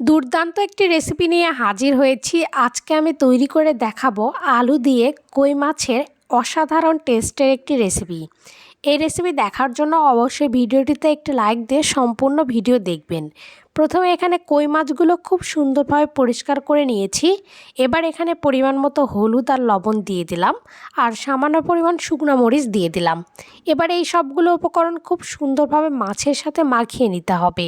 দুর্দান্ত একটি রেসিপি নিয়ে হাজির হয়েছি। আজকে আমি তৈরি করে দেখাবো আলু দিয়ে কই মাছের অসাধারণ টেস্টের একটি রেসিপি এই রেসিপি দেখার জন্য অবশ্যই ভিডিওটিতে একটি লাইক দিয়ে সম্পূর্ণ ভিডিও দেখবেন। প্রথমে এখানে কই মাছগুলো খুব সুন্দরভাবে পরিষ্কার করে নিয়েছি। এবার এখানে পরিমাণ মতো হলুদ আর লবণ দিয়ে দিলাম আর সামান্য পরিমাণ শুকনো মরিচ দিয়ে দিলাম। এবার এই সবগুলো উপকরণ খুব সুন্দরভাবে মাছের সাথে মাখিয়ে নিতে হবে।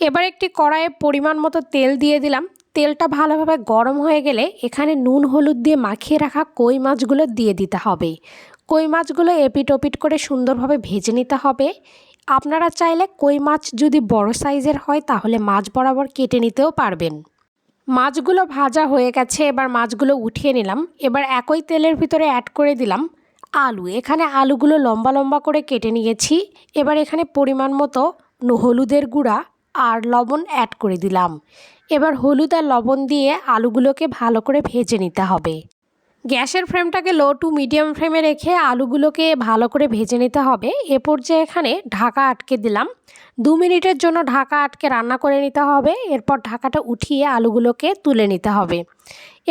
এবার একটি কড়াইয়ে পরিমাণ মতো তেল দিয়ে দিলাম। তেলটা ভালোভাবে গরম হয়ে গেলে এখানে নুন, হলুদ দিয়ে মাখিয়ে রাখা কই মাছগুলো দিয়ে দিতে হবে। কই মাছগুলো এপিট ওপিট করে সুন্দরভাবে ভেজে নিতে হবে। আপনারা চাইলে কই মাছ যদি বড় সাইজের হয়, তাহলে মাছ বরাবর কেটে নিতেও পারবেন। মাছগুলো ভাজা হয়ে গেছে, এবার মাছগুলো উঠিয়ে নিলাম। এবার একই তেলের ভিতরে অ্যাড করে দিলাম আলু। এখানে আলুগুলো লম্বা লম্বা করে কেটে নিয়েছি। এবার এখানে পরিমাণ মতো হলুদের গুঁড়া আর লবণ অ্যাড করে দিলাম। এবার হলুদ আর লবণ দিয়ে আলুগুলোকে ভালো করে ভেজে নিতে হবে। গ্যাসের ফ্লেমটাকে লো টু মিডিয়াম ফ্লেমে রেখে আলুগুলোকে ভালো করে ভেজে নিতে হবে। এ পর্যায়ে এখানে ঢাকা আটকে দিলাম। দু মিনিটের জন্য ঢাকা আটকে রান্না করে নিতে হবে। এরপর ঢাকাটা উঠিয়ে আলুগুলোকে তুলে নিতে হবে।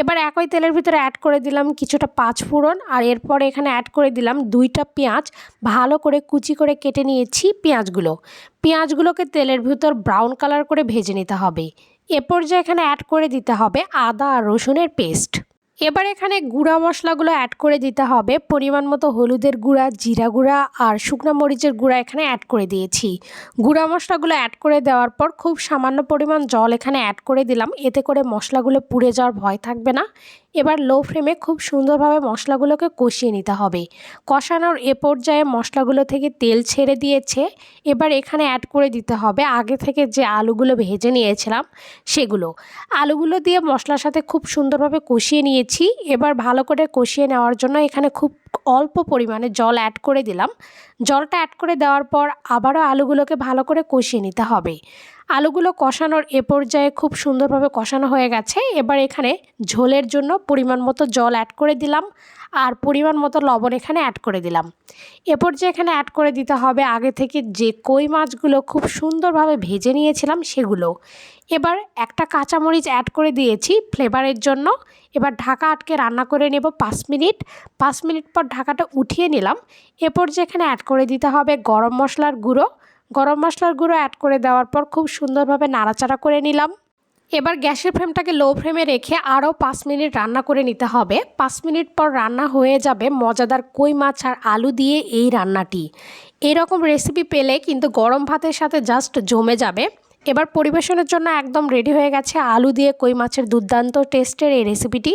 এবার একই তেলের ভিতরে অ্যাড করে দিলাম কিছুটা পাঁচ ফোড়ন আর এরপর এখানে অ্যাড করে দিলাম দুইটা পেঁয়াজ। ভালো করে কুচি করে কেটে নিয়েছি পেঁয়াজগুলো। পেঁয়াজগুলোকে তেলের ভিতর ব্রাউন কালার করে ভেজে নিতে হবে। এ পর্যায়ে এখানে অ্যাড করে দিতে হবে আদা আর রসুনের পেস্ট এবার এখানে গুঁড়া মশলাগুলো অ্যাড করে দিতে হবে। পরিমাণ মতো হলুদের গুঁড়া, জিরা গুঁড়া আর শুকনো মরিচের গুঁড়া এখানে অ্যাড করে দিয়েছি। গুঁড়া মশলাগুলো অ্যাড করে দেওয়ার পর খুব সামান্য পরিমাণ জল এখানে অ্যাড করে দিলাম। এতে করে মশলাগুলো পুড়ে যাওয়ার ভয় থাকবে না। এবার লো ফ্লেমে খুব সুন্দরভাবে মশলাগুলোকে কষিয়ে নিতে হবে। কষানোর এ পর্যায়ে মশলাগুলো থেকে তেল ছেড়ে দিয়েছে। এবার এখানে অ্যাড করে দিতে হবে আগে থেকে যে আলুগুলো ভেজে নিয়েছিলাম সেগুলো। আলুগুলো দিয়ে মশলার সাথে খুব সুন্দরভাবে কষিয়ে নিয়েছি। এবার ভালো করে কষিয়ে নেওয়ার জন্য এখানে খুব অল্প পরিমাণে জল অ্যাড করে দিলাম। জলটা অ্যাড করে দেওয়ার পর আবারও আলুগুলোকে ভালো করে কষিয়ে নিতে হবে। আলুগুলো কষানোর এ পর্যায়ে খুব সুন্দরভাবে কষানো হয়ে গেছে। এবার এখানে ঝোলের জন্য পরিমাণ মতো জল অ্যাড করে দিলাম আর পরিমাণ মতো লবণ এখানে অ্যাড করে দিলাম। এ পর্যায়ে এখানে অ্যাড করে দিতে হবে আগে থেকে যে কই মাছগুলো খুব সুন্দরভাবে ভেজে নিয়েছিলাম সেগুলো। এবার একটা কাঁচামরিচ অ্যাড করে দিয়েছি ফ্লেভারের জন্য। এবার ঢাকা আটকে রান্না করে নেব পাঁচ মিনিট। পাঁচ মিনিট পর ঢাকাটা উঠিয়ে নিলাম। এ পর্যায়ে এখানে অ্যাড করে দিতে হবে গরম মশলার গুঁড়ো। গরম মশলার গুঁড়ো অ্যাড করে দেওয়ার পর খুব সুন্দরভাবে নাড়াচাড়া করে নিলাম। এবার গ্যাসের ফ্লেমটাকে লো ফ্লেমে রেখে আরও পাঁচ মিনিট রান্না করে নিতে হবে। পাঁচ মিনিট পর রান্না হয়ে যাবে মজাদার কই মাছ আর আলু দিয়ে এই রান্নাটি। এরকম রেসিপি পেলে কিন্তু গরম ভাতের সাথে জাস্ট জমে যাবে। এবার পরিবেশনের জন্য একদম রেডি হয়ে গেছে আলু দিয়ে কই মাছের দুর্দান্ত টেস্টের এই রেসিপিটি